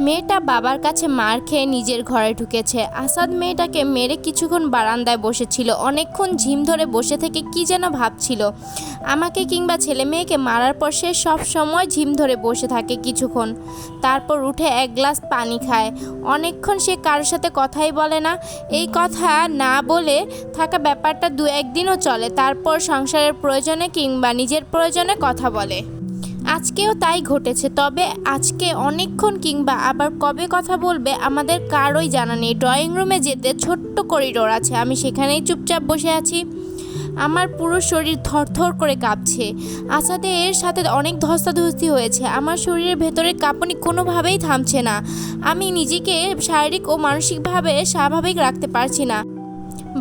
মেয়েটা বাবার কাছে মার খেয়ে নিজের ঘরে ঢুকেছে। আসাদ মেয়েটাকে মেরে কিছুক্ষণ বারান্দায় বসেছিল। অনেকক্ষণ ঝিম ধরে বসে থেকে কি যেন ভাবছিল। আমাকে কিংবা ছেলে মেয়েকে মারার পর সে সব সময় ঝিম ধরে বসে থাকে কিছুক্ষণ। তারপর উঠে এক গ্লাস পানি খায়। অনেকক্ষণ সে কারোর সাথে কথাই বলে না। এই কথা না বলে থাকা ব্যাপারটা দু একদিনও চলে। তারপর সংসারের প্রয়োজনে কিংবা নিজের প্রয়োজনে কথা বলে। আজকেও তাই ঘটেছে, তবে আজকে অনেকক্ষণ কিংবা আবার কবে কথা বলবে আমাদের কারোই জানা নেই। ড্রয়িং রুমে যেতে ছোট্ট করিডোর আছে, আমি সেখানেই চুপচাপ বসে আছি। আমার পুরো শরীর থরথর করে কাঁপছে। আসাদের সাথে অনেক ধস্তাধস্তি হয়েছে, আমার শরীরের ভেতরে কাঁপুনি কোনোভাবেই থামছে না। আমি নিজেকে শারীরিক ও মানসিকভাবে স্বাভাবিক রাখতে পারছি না।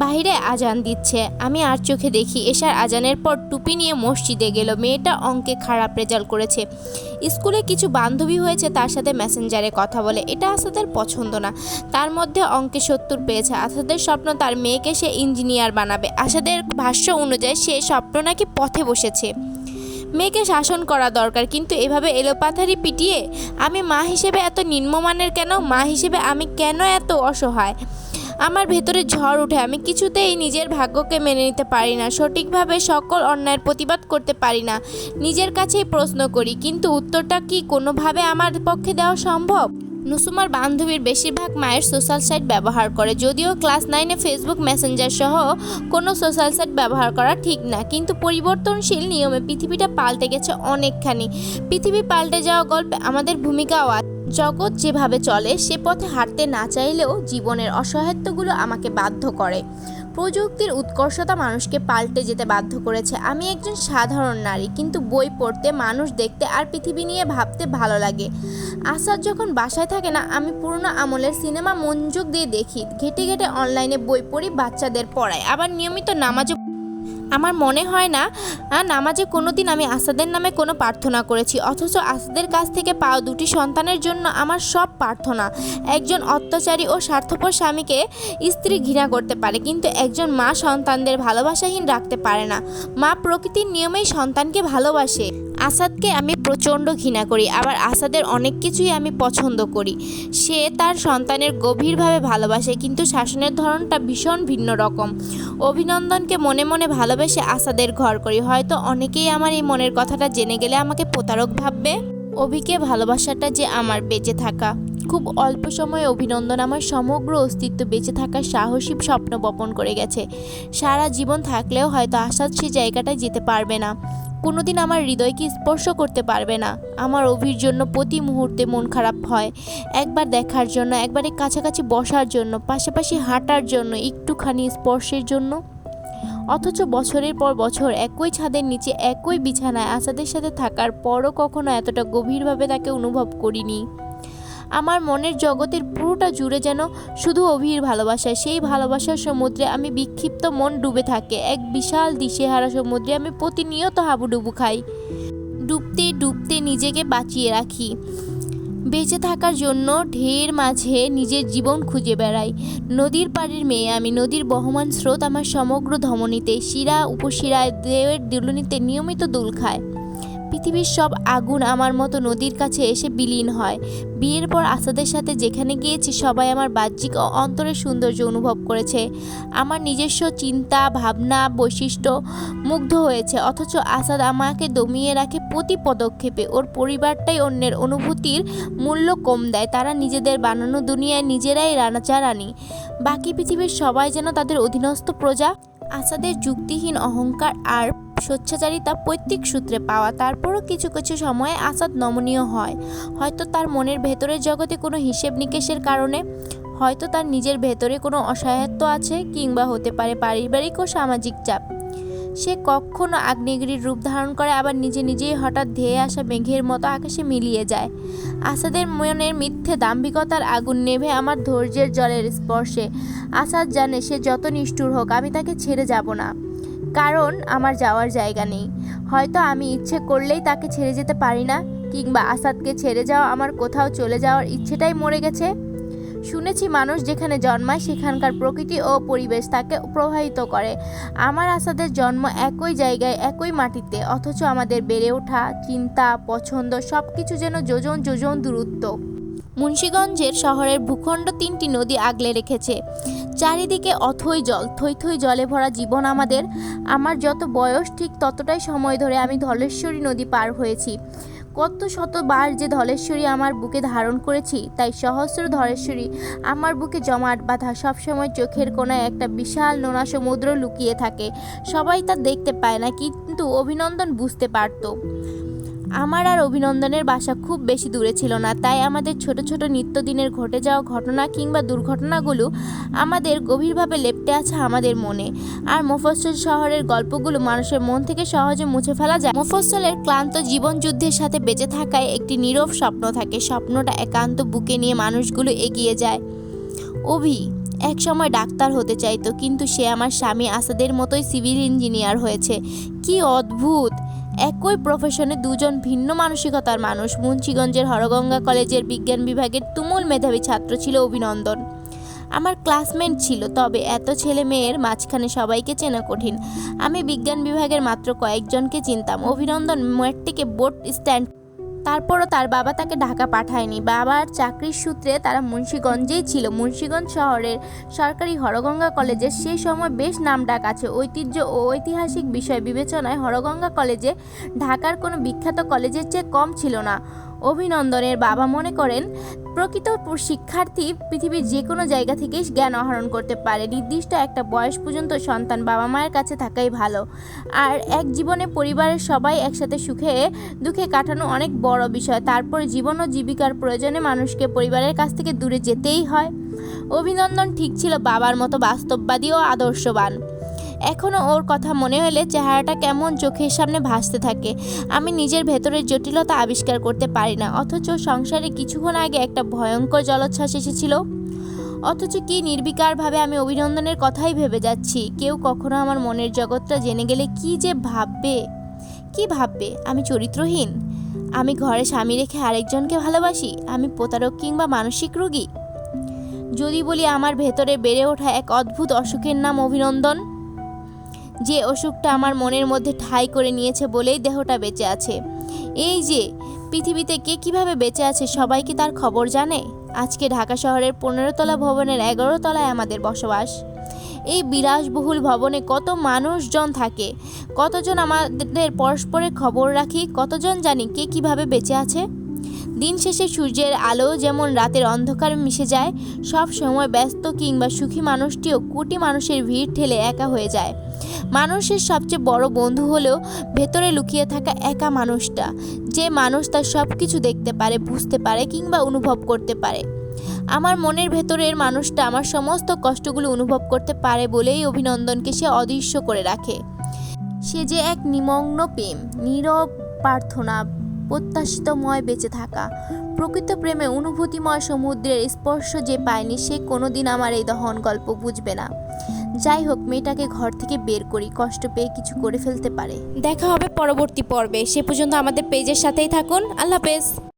বাইরে আজান দিচ্ছে। আমি আর চোখে দেখি এশার আজানের পর টুপি নিয়ে মসজিদে গেল। মেয়েটা অঙ্কে খারাপ রেজাল্ট করেছে। স্কুলে কিছু বান্ধবী হয়েছে, তার সাথে মেসেঞ্জারে কথা বলে। এটা আসাদের পছন্দ না। তার মধ্যে অঙ্কে সত্তর পেয়েছে। আসাদের স্বপ্ন তার মেয়েকে সে ইঞ্জিনিয়ার বানাবে। আসাদের ভাষ্য অনুযায়ী সে স্বপ্ন নাকি পথে বসেছে। মেয়েকে শাসন করা দরকার, কিন্তু এভাবে এলোপাথারি পিটিয়ে আমি মা হিসেবে এত নিম্নমানের কেন? মা হিসেবে আমি কেন এত অসহায়? আমার ভেতরে ঝড় উঠে, আমি কিছুতেই নিজের ভাগ্যকে মেনে নিতে পারি না, সঠিকভাবে সকল অন্যায়ের প্রতিবাদ করতে পারি না। নিজের কাছেই প্রশ্ন করি, কিন্তু উত্তরটা কি কোনোভাবে আমার পক্ষে দেওয়া সম্ভব? নুসুমার বান্ধবীর বেশিরভাগ মায়ের সোশ্যাল সাইট ব্যবহার করে, যদিও ক্লাস নাইনে ফেসবুক মেসেঞ্জার সহ কোনো সোশ্যাল সাইট ব্যবহার করা ঠিক না, কিন্তু পরিবর্তনশীল নিয়মে পৃথিবীটা পাল্টে গেছে অনেকখানি। পৃথিবী পাল্টে যাওয়া গল্পে আমাদের ভূমিকাও আছে। জগৎ যেভাবে চলে, সে পথে হাঁটতে না চাইলেও জীবনের অসহায়ত্বগুলো আমাকে বাধ্য করে। প্রযুক্তির উৎকর্ষতা মানুষকে পাল্টে যেতে বাধ্য করেছে। আমি একজন সাধারণ নারী, কিন্তু বই পড়তে, মানুষ দেখতে আর পৃথিবী নিয়ে ভাবতে ভালো লাগে। আসাদ যখন বাসায় থাকে না, আমি পুরনো আমলের সিনেমা মনোযোগ দিয়ে দেখি। ঘেটে ঘেটে অনলাইনে বই পড়ি, বাচ্চাদের পড়াই। আবার নিয়মিত নামাজও আমার মনে হয় না নামাজে কোনো দিন আমি আসাদের নামে কোনো প্রার্থনা করেছি, অথচ আসাদের কাছ থেকে পাওয়া দুটি সন্তানের জন্য আমার সব প্রার্থনা। একজন অত্যাচারী ও স্বার্থপর স্বামীকে স্ত্রী ঘৃণা করতে পারে, কিন্তু একজন মা সন্তানদের ভালোবাসাহীন রাখতে পারে না। মা প্রকৃতির নিয়মেই সন্তানকে ভালোবাসে। আসাদকে আমি প্রচণ্ড ঘৃণা করি, আবার আসাদের অনেক কিছুই আমি পছন্দ করি। সে তার সন্তানের গভীরভাবে ভালোবাসে, কিন্তু শাসনের ধরনটা ভীষণ ভিন্ন রকম। অভিনন্দনকে মনে মনে ভালোবেসে আসাদের ঘর করি। হয়তো অনেকেই আমার এই মনের কথাটা জেনে গেলে আমাকে প্রতারক ভাববে। অভিকে ভালোবাসাটা যে আমার বেঁচে থাকা। খুব অল্প সময়ে অভিনন্দন আমার সমগ্র অস্তিত্ব বেঁচে থাকার সাহসী স্বপ্ন বপন করে গেছে। সারা জীবন থাকলেও হয়তো আসাদ সেই জায়গাটায় যেতে পারবে না। কোনোদিন আমার হৃদয়কে স্পর্শ করতে পারবে না। আমার অভির জন্য প্রতি মুহূর্তে মন খারাপ হয়। একবার দেখার জন্য, একবারে কাছাকাছি বসার জন্য, পাশাপাশি হাঁটার জন্য, একটুখানি স্পর্শের জন্য। অথচ বছরের পর বছর একই ছাদের নিচে, একই বিছানায় আসাদের সাথে থাকার পরও কখনো এতটা গভীরভাবে তাকে অনুভব করিনি। আমার মনের জগতের পুরোটা জুড়ে যেন শুধু অভির ভালোবাসা, সেই ভালোবাসার সমুদ্রে আমি বিক্ষিপ্ত মন ডুবে থাকে। এক বিশাল দিশেহারা সমুদ্রে আমি প্রতিনিয়ত হাবুডুবু খাই। ডুবতে ডুবতে নিজেকে বাঁচিয়ে রাখি। বেঁচে থাকার জন্য ঢের মাঝে নিজের জীবন খুঁজে বেড়াই। নদীর পাড়ের মেয়ে আমি, নদীর বহমান স্রোত আমার সমগ্র ধমনীতে, শিরা উপশিরায় দেহের দুলনিতে নিয়মিত দোল খায়। পৃথিবীর সব আগুন আমার মতো নদীর কাছে এসে বিলীন হয়। বিয়ের পর আসাদের সাথে যেখানে গিয়েছি সবাই আমার বাহ্যিক ও অন্তরের সৌন্দর্য অনুভব করেছে। আমার নিজস্ব চিন্তা, ভাবনা, বৈশিষ্ট্য মুগ্ধ হয়েছে, অথচ আসাদ আমাকে দমিয়ে রাখে প্রতি পদক্ষেপে। ওর পরিবারটাই অন্যের অনুভূতির মূল্য কম দেয়, তারা নিজেদের বানানো দুনিয়ায় নিজেরাই রানাচারানি। বাকি পৃথিবীর সবাই যেন তাদের অধীনস্থ প্রজা। আসাদের যুক্তিহীন অহংকার আর স্বচ্ছাচারিতা পৈতৃক সূত্রে পাওয়া। তারপরও কিছু কিছু সময়ে আসাদ নমনীয় হয়। হয়তো তার মনের ভেতরের জগতে কোনো হিসেব নিকেশের কারণে, হয়তো তার নিজের ভেতরে কোনো অসহায়ত্ব আছে কিংবা হতে পারে পারিবারিক ও সামাজিক চাপ। সে কখনো আগ্নেয়গিরির রূপ ধারণ করে, আবার নিজে নিজেই হঠাৎ ধেয়ে আসা মেঘের মতো আকাশে মিলিয়ে যায়। আসাদের মনের মিথ্যে দাম্ভিকতার আগুন নেভে আমার ধৈর্যের জলের স্পর্শে। আসাদ জানে সে যত নিষ্ঠুর হোক, আমি তাকে ছেড়ে যাব না। কারণ আমার যাওয়ার জায়গা নেই। হয়তো আমি ইচ্ছে করলেই তাকে ছেড়ে যেতে পারি না, কিংবা আসাদকে ছেড়ে যাওয়া আমার কোথাও চলে যাওয়ার ইচ্ছেটাই মরে গেছে। শুনেছি মানুষ যেখানে জন্মায় সেখানকার প্রকৃতি ও পরিবেশ তাকে প্রভাবিত করে। আমার আসাদের জন্ম একই জায়গায়, একই মাটিতে, অথচ আমাদের বেড়ে ওঠা, চিন্তা, পছন্দ সব কিছু যেন যোজন যোজন দূরত্ব। মুন্সীগঞ্জের শহরের ভূখণ্ড তিনটি নদী আগলে রেখেছে। চারিদিকে অথই জল, থই থই জলে ভরা জীবন আমাদের। আমার যত বয়স ঠিক ততটাই সময় ধরে আমি ধলেশ্বরী নদী পার হয়েছি। কত শতবার যে ধলেশ্বরী আমার বুকে ধারণ করেছি, তাই সহস্র ধলেশ্বরী আমার বুকে জমাট বাঁধা সবসময় চোখের কোনায় একটা বিশাল নোনা সমুদ্র লুকিয়ে থাকে। সবাই তা দেখতে পায় না, কিন্তু অভিনন্দন বুঝতে পারতো। আমার আর অভিনন্দনের বাসা খুব বেশি দূরে ছিল না, তাই আমাদের ছোট ছোট নিত্যদিনের ঘটে যাওয়া ঘটনা কিংবা দুর্ঘটনাগুলো আমাদের গভীরভাবে লেপটে আছে আমাদের মনে। আর মফস্বল শহরের গল্পগুলো মানুষের মন থেকে সহজে মুছে ফেলা যায়। মফস্বলের ক্লান্ত জীবন যুদ্ধের সাথে বেঁচে থাকায় একটি নীরব স্বপ্ন থাকে। স্বপ্নটা একান্ত বুকে নিয়ে মানুষগুলো এগিয়ে যায়। অভি, এক সময় ডাক্তার হতে চাইতো, কিন্তু সে আমার স্বামী আসাদের মতোই সিভিল ইঞ্জিনিয়ার হয়েছে। কি অদ্ভুত! একই প্রফেশনে দুজন ভিন্ন মানসিকতার মানুষ। মুন্সিগঞ্জের হরগঙ্গা কলেজের বিজ্ঞান বিভাগের তুমুল মেধাবী ছাত্র ছিল অভিনন্দন। আমার ক্লাসমেট ছিল, তবে এত ছেলে মেয়ের মাঝখানে সবাইকে চেনা কঠিন। আমি বিজ্ঞান বিভাগের মাত্র কয়েকজনকে চিনতাম। অভিনন্দন ম্যাটটিকে বোট স্ট্যান্ড তারপরও তার বাবা তাকে ঢাকা পাঠায়নি। বাবার চাকরির সূত্রে তারা মুন্সীগঞ্জেই ছিল। মুন্সীগঞ্জ শহরের সরকারি হরগঙ্গা কলেজে সেই সময় বেশ নামডাক আছে। ঐতিহ্য ও ঐতিহাসিক বিষয় বিবেচনায় হরগঙ্গা কলেজে ঢাকার কোনো বিখ্যাত কলেজের চেয়ে কম ছিল না। অভিনন্দনের বাবা মনে করেন প্রকৃত শিক্ষার্থী পৃথিবীর যে কোনো জায়গা থেকেই জ্ঞান আহরণ করতে পারে। নির্দিষ্ট একটা বয়স পর্যন্ত সন্তান বাবা মায়ের কাছে থাকাই ভালো। আর এক জীবনে পরিবারের সবাই একসাথে সুখে দুঃখে কাটানো অনেক বড় বিষয়। তারপরে জীবন ও জীবিকার প্রয়োজনে মানুষকে পরিবারের কাছ থেকে দূরে যেতেই হয়। অভিনন্দন, ঠিক ছিল বাবার মতো বাস্তববাদী ও আদর্শবান। এখনও ওর কথা মনে হলে চেহারাটা কেমন চোখের সামনে ভাসতে থাকে। আমি নিজের ভেতরের জটিলতা আবিষ্কার করতে পারি না, অথচ সংসারে কিছুক্ষণ আগে একটা ভয়ঙ্কর জলোচ্ছ্বাস এসেছিল। অথচ কি নির্বিকারভাবে আমি অভিনন্দনের কথাই ভেবে যাচ্ছি, কেউ কখনো আমার মনের জগৎটা জেনে গেলে কি যে ভাববে? কি ভাববে? আমি চরিত্রহীন? আমি ঘরে স্বামী রেখে আরেকজনকে ভালোবাসি? আমি প্রতারক কিংবা মানসিক রোগী? যদি বলি আমার ভেতরে বেড়ে ওঠা এক অদ্ভুত অসুখের নাম অভিনন্দন যে অসুখটা আমার মনের মধ্যে ঠাঁই করে নিয়েছে বলেই দেহটা বেঁচে আছে। এই যে, পৃথিবীতে কে কীভাবে বেঁচে আছে সবাই কি তার খবর জানে? আজকে ঢাকা শহরের পনেরো তলা ভবনের এগারো তলায় আমাদের বসবাস। এই বিলাসবহুল ভবনে কত মানুষজন থাকে, কতজন আমাদের পরস্পরের খবর রাখি, কতজন জানি কে কীভাবে বেঁচে আছে? দিন শেষে সূর্যের আলো যেমন রাতের অন্ধকার মিশে যায়, সব সময় ব্যস্ত কিংবা সুখী মানুষটিও কোটি মানুষের ভিড় ঠেলে একা হয়ে যায়। মানুষের সবচেয়ে বড় বন্ধু হলেও ভেতরে লুকিয়ে থাকা একা মানুষটা। যে মানুষ তার সব কিছু দেখতে পারে, বুঝতে পারে কিংবা অনুভব করতে পারে। আমার মনের ভেতরের মানুষটা আমার সমস্ত কষ্টগুলো অনুভব করতে পারে বলেই অভিনন্দনকে সে অদৃশ্য করে রাখে। সে যে এক নিমগ্ন প্রেম, নীরব প্রার্থনা প্রত্যাশিতময় বেঁচে থাকা। প্রকৃত প্রেমে অনুভূতিময় সমুদ্রের স্পর্শ যে পায়নি, সে কোনোদিন আমার এই দহন গল্প বুঝবে না। যাই হোক, মেয়েটাকে ঘর থেকে বের করি, কষ্ট পেয়ে কিছু করে ফেলতে পারে। দেখা হবে পরবর্তী পর্বে। সে পর্যন্ত আমাদের পেজের সাথেই থাকুন। আল্লাহ হাফেজ।